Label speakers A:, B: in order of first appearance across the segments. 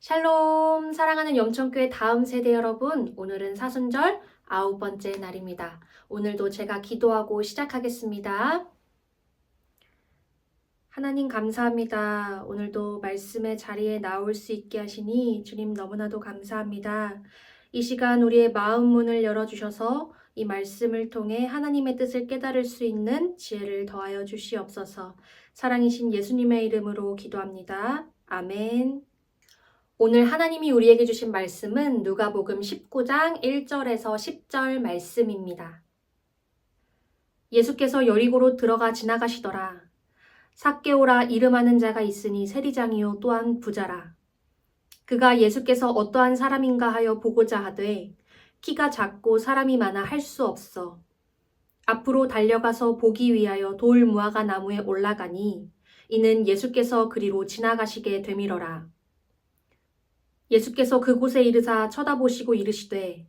A: 샬롬 사랑하는 염천교회 다음 세대 여러분 오늘은 사순절 아홉 번째 날입니다. 오늘도 제가 기도하고 시작하겠습니다. 하나님 감사합니다. 오늘도 말씀의 자리에 나올 수 있게 하시니 주님 너무나도 감사합니다. 이 시간 우리의 마음 문을 열어주셔서 이 말씀을 통해 하나님의 뜻을 깨달을 수 있는 지혜를 더하여 주시옵소서. 사랑이신 예수님의 이름으로 기도합니다. 아멘. 오늘 하나님이 우리에게 주신 말씀은 누가복음 19장 1절에서 10절 말씀입니다. 예수께서 여리고로 들어가 지나가시더라. 삭개오라 이름하는 자가 있으니 세리장이요 또한 부자라. 그가 예수께서 어떠한 사람인가 하여 보고자 하되 키가 작고 사람이 많아 할 수 없어. 앞으로 달려가서 보기 위하여 돌 무화과 나무에 올라가니 이는 예수께서 그리로 지나가시게 되밀어라. 예수께서 그곳에 이르사 쳐다보시고 이르시되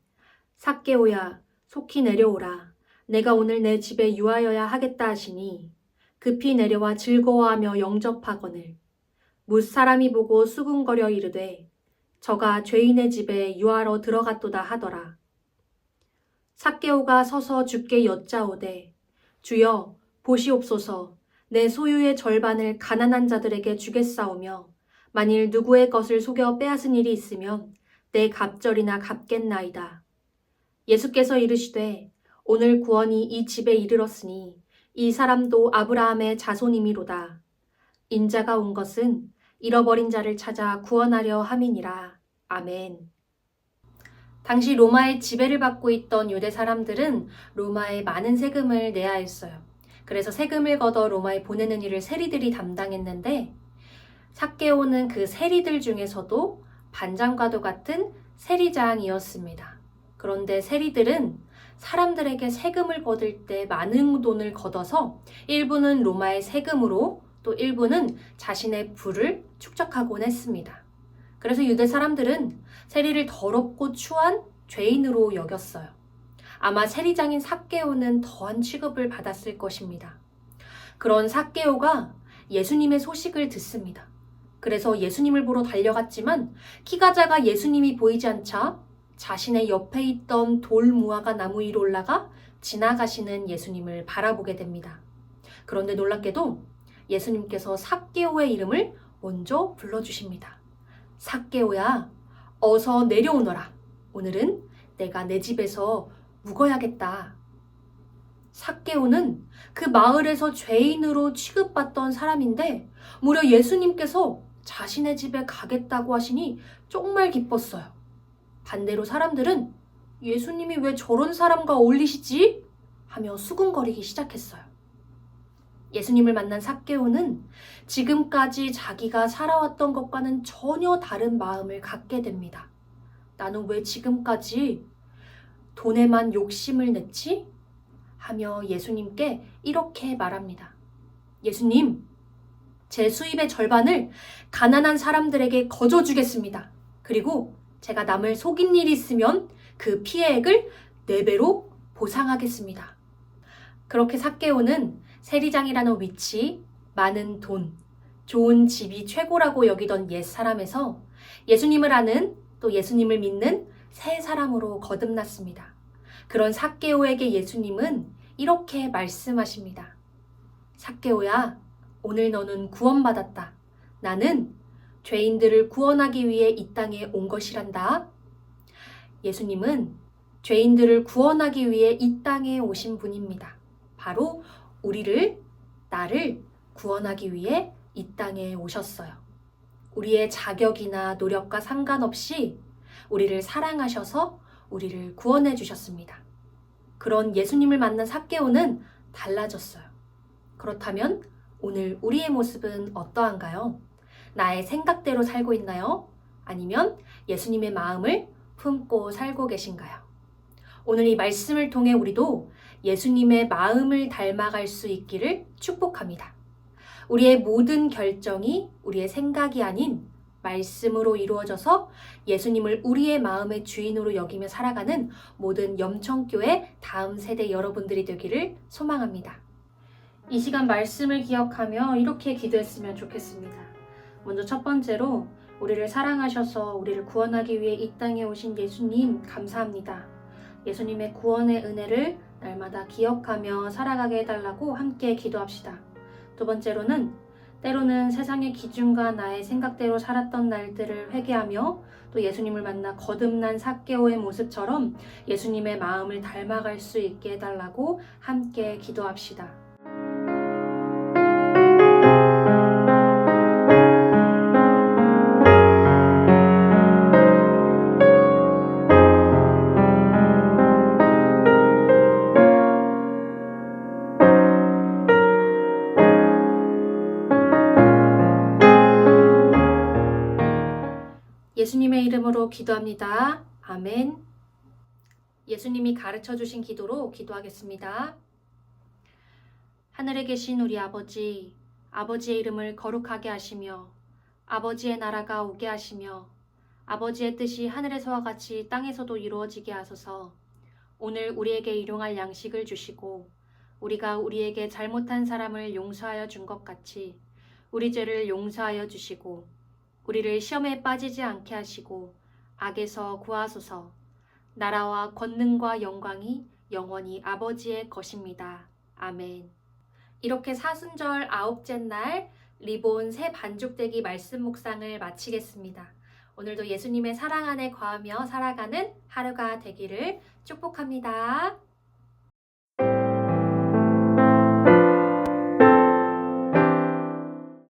A: 삭개오야 속히 내려오라. 내가 오늘 내 집에 유하여야 하겠다 하시니 급히 내려와 즐거워하며 영접하거늘. 뭇 사람이 보고 수군거려 이르되 저가 죄인의 집에 유하러 들어갔도다 하더라. 삭개오가 서서 주께 여짜오되 주여 보시옵소서. 내 소유의 절반을 가난한 자들에게 주겠사오며 만일 누구의 것을 속여 빼앗은 일이 있으면 내 갑절이나 갚겠나이다. 예수께서 이르시되 오늘 구원이 이 집에 이르렀으니 이 사람도 아브라함의 자손이미로다. 인자가 온 것은 잃어버린 자를 찾아 구원하려 함이니라. 아멘. 당시 로마의 지배를 받고 있던 유대 사람들은 로마에 많은 세금을 내야 했어요. 그래서 세금을 걷어 로마에 보내는 일을 세리들이 담당했는데 삭개오는 그 세리들 중에서도 반장과도 같은 세리장이었습니다. 그런데 세리들은 사람들에게 세금을 거둘 때 많은 돈을 걷어서 일부는 로마의 세금으로 또 일부는 자신의 부를 축적하곤 했습니다. 그래서 유대 사람들은 세리를 더럽고 추한 죄인으로 여겼어요. 아마 세리장인 삭개오는 더한 취급을 받았을 것입니다. 그런 삭개오가 예수님의 소식을 듣습니다. 그래서 예수님을 보러 달려갔지만 키가 작아 예수님이 보이지 않자 자신의 옆에 있던 돌 무화과 나무 위로 올라가 지나가시는 예수님을 바라보게 됩니다. 그런데 놀랍게도 예수님께서 삭개오의 이름을 먼저 불러주십니다. 삭개오야, 어서 내려오너라. 오늘은 내가 내 집에서 묵어야겠다. 삭개오는 그 마을에서 죄인으로 취급받던 사람인데 무려 예수님께서 자신의 집에 가겠다고 하시니 정말 기뻤어요. 반대로 사람들은 예수님이 왜 저런 사람과 어울리시지? 하며 수군거리기 시작했어요. 예수님을 만난 삭개오는 지금까지 자기가 살아왔던 것과는 전혀 다른 마음을 갖게 됩니다. 나는 왜 지금까지 돈에만 욕심을 냈지? 하며 예수님께 이렇게 말합니다. 예수님, 제 수입의 절반을 가난한 사람들에게 거저 주겠습니다. 그리고 제가 남을 속인 일이 있으면 그 피해액을 네 배로 보상하겠습니다. 그렇게 삭개오는 세리장이라는 위치, 많은 돈, 좋은 집이 최고라고 여기던 옛 사람에서 예수님을 아는 또 예수님을 믿는 새 사람으로 거듭났습니다. 그런 삭개오에게 예수님은 이렇게 말씀하십니다. 삭개오야, 오늘 너는 구원받았다. 나는 죄인들을 구원하기 위해 이 땅에 온 것이란다. 예수님은 죄인들을 구원하기 위해 이 땅에 오신 분입니다. 바로 우리를, 나를 구원하기 위해 이 땅에 오셨어요. 우리의 자격이나 노력과 상관없이 우리를 사랑하셔서 우리를 구원해 주셨습니다. 그런 예수님을 만난 삭개오는 달라졌어요. 그렇다면 오늘 우리의 모습은 어떠한가요? 나의 생각대로 살고 있나요? 아니면 예수님의 마음을 품고 살고 계신가요? 오늘 이 말씀을 통해 우리도 예수님의 마음을 닮아갈 수 있기를 축복합니다. 우리의 모든 결정이 우리의 생각이 아닌 말씀으로 이루어져서 예수님을 우리의 마음의 주인으로 여기며 살아가는 모든 염청교회 다음 세대 여러분들이 되기를 소망합니다. 이 시간 말씀을 기억하며 이렇게 기도했으면 좋겠습니다. 먼저 첫 번째로 우리를 사랑하셔서 우리를 구원하기 위해 이 땅에 오신 예수님 감사합니다. 예수님의 구원의 은혜를 날마다 기억하며 살아가게 해달라고 함께 기도합시다. 두 번째로는 때로는 세상의 기준과 나의 생각대로 살았던 날들을 회개하며 또 예수님을 만나 거듭난 사개오의 모습처럼 예수님의 마음을 닮아갈 수 있게 해달라고 함께 기도합시다. 예수님의 이름으로 기도합니다. 아멘. 예수님이 가르쳐 주신 기도로 기도하겠습니다. 하늘에 계신 우리 아버지, 아버지의 이름을 거룩하게 하시며, 아버지의 나라가 오게 하시며, 아버지의 뜻이 하늘에서와 같이 땅에서도 이루어지게 하소서, 오늘 우리에게 일용할 양식을 주시고, 우리가 우리에게 잘못한 사람을 용서하여 준 것 같이, 우리 죄를 용서하여 주시고, 우리를 시험에 빠지지 않게 하시고 악에서 구하소서. 나라와 권능과 영광이 영원히 아버지의 것입니다. 아멘. 이렇게 사순절 아홉째 날 리본 새 반죽되기 말씀 묵상을 마치겠습니다. 오늘도 예수님의 사랑 안에 거하며 살아가는 하루가 되기를 축복합니다.